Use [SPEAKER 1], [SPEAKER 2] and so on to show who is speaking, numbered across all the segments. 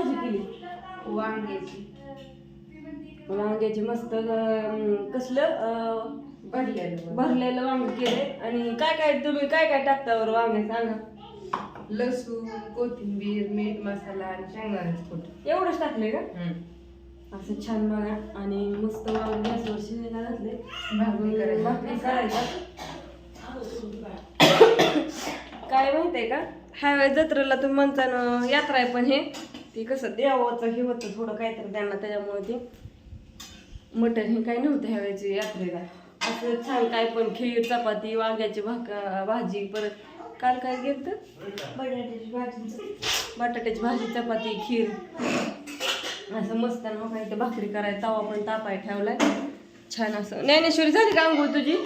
[SPEAKER 1] भाजी केली. वांग्याची. वांग्याची मस्त कसलं
[SPEAKER 2] भरलेलं
[SPEAKER 1] भरलेलं वांग केले आणि काय काय तुम्ही काय काय टाकता बरं वांगे सांगा.
[SPEAKER 2] लसूण कोथिंबीर मीठ मसाला आणि शेंगा कूट.
[SPEAKER 1] एवढंच टाकले का? असं छान बघा. आणि मस्त वांग गॅसवर शिजायला घातले
[SPEAKER 2] भाकरी करायची.
[SPEAKER 1] भाकरी करायला काय का? ह्या वेळेस जत्रेला तुम्ही म्हणता ना यात्रा आहे पण हे. ते कसं देवाचं हे होतं थोडं काहीतरी त्यांना त्याच्यामुळे ते मटण हे काही नव्हतं ह्यावेळेची यात्रेला. असं छान काय पण खीर चपाती वांग्याची भाका भाजी परत काल काय घेतं बटाट्याची भाजी. बटाट्याची भाजी चपाती खीर. असं मस्त मग इथं भाकरी करायला तवा पण तापाय ठेवलाय. छान असं. ज्ञानेश्वरी झाली का आंघोळ तुझी?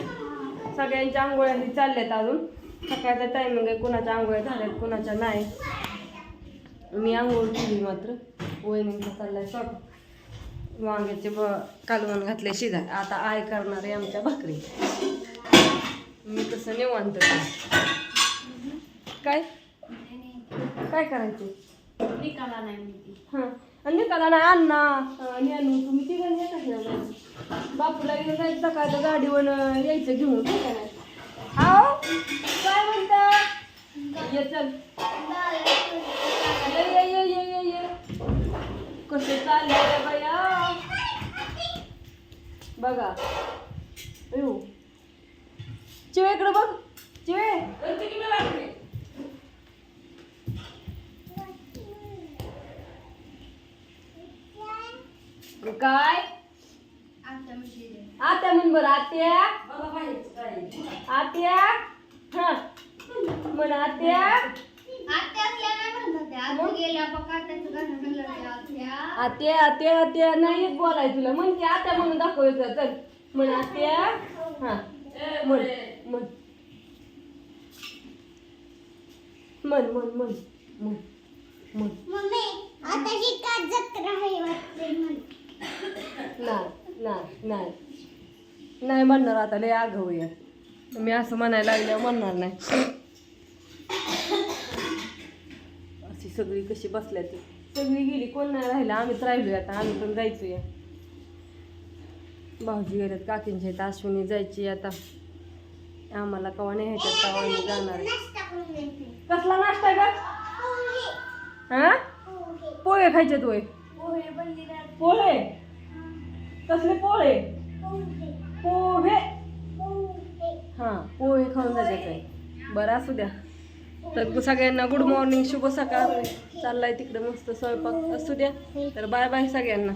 [SPEAKER 1] सगळ्यांच्या आंघोळ्या चालल्यात अजून. सकाळचा टायमिंग आहे कुणाच्या आंघोळ्या झाल्यात कुणाच्या नाही. मी आंघोळ केली मात्र. वहिनींचा चाललाय स्वयंपाक वांग्याचे ब कालवण घातले शिजा आता आय करणार आहे आमच्या भाकरी. मी कसं निवांत काय? काय करायचं
[SPEAKER 3] निकाला नाही
[SPEAKER 1] हां. आणि निकाला ना अण्णा अं, नेनू तुम्ही येता घेऊन बापूला घेऊन जायचं सकाळच्या गाडीवर यायचं घेऊन ठीक आहे हाव? काय म्हणता? ये चल. कसे चालले रे बया बघा. अयो. चिवे इकडं बघ. चिवे. काय?
[SPEAKER 3] आता
[SPEAKER 1] आत्या म्हण बरं आत्या. आत्या. हा. म्हण आत्या.
[SPEAKER 3] आत्या आत्या
[SPEAKER 1] आत्या नाही बोलाय तुला. म्हण की आत्या म्हणून दाखवायचं चल. म्हण आत्या. हा. म्हण म्हण. म्हण म्हण म्हण. म्हण म्हण.
[SPEAKER 3] मम्मी आता ही का जत्रा आहे वाटते म्हण.
[SPEAKER 1] नाही नाही नाही. नाही म्हणणार आता. लय आगाऊ या मी असं म्हणायला लागल्यावर म्हणणार नाही. अशी सगळी कशी बसल्या ती. सगळी गेली कोण नाही राहिलं? आम्हीच राहिलो आता आम्ही पण जायचो या भाऊजी गेल्यात काकींच्या इथं अश्विनी जायची आता. आम्हाला कवा नाही ह्याच्यात तेव्हा आम्ही जाणार आहे. कसला नाश्ता का हा?
[SPEAKER 3] पोहे
[SPEAKER 1] खायचे तोय
[SPEAKER 3] पोहे?
[SPEAKER 1] कसले पोहे?
[SPEAKER 3] पोहे.
[SPEAKER 1] हां
[SPEAKER 3] पोहे
[SPEAKER 1] हा पोहे खाऊन जायचं आहे बरं असू द्या. तर सगळ्यांना गुड मॉर्निंग शुभ सकाळ. चाललाय तिकडे मस्त स्वयंपाक असू द्या. तर बाय बाय सगळ्यांना.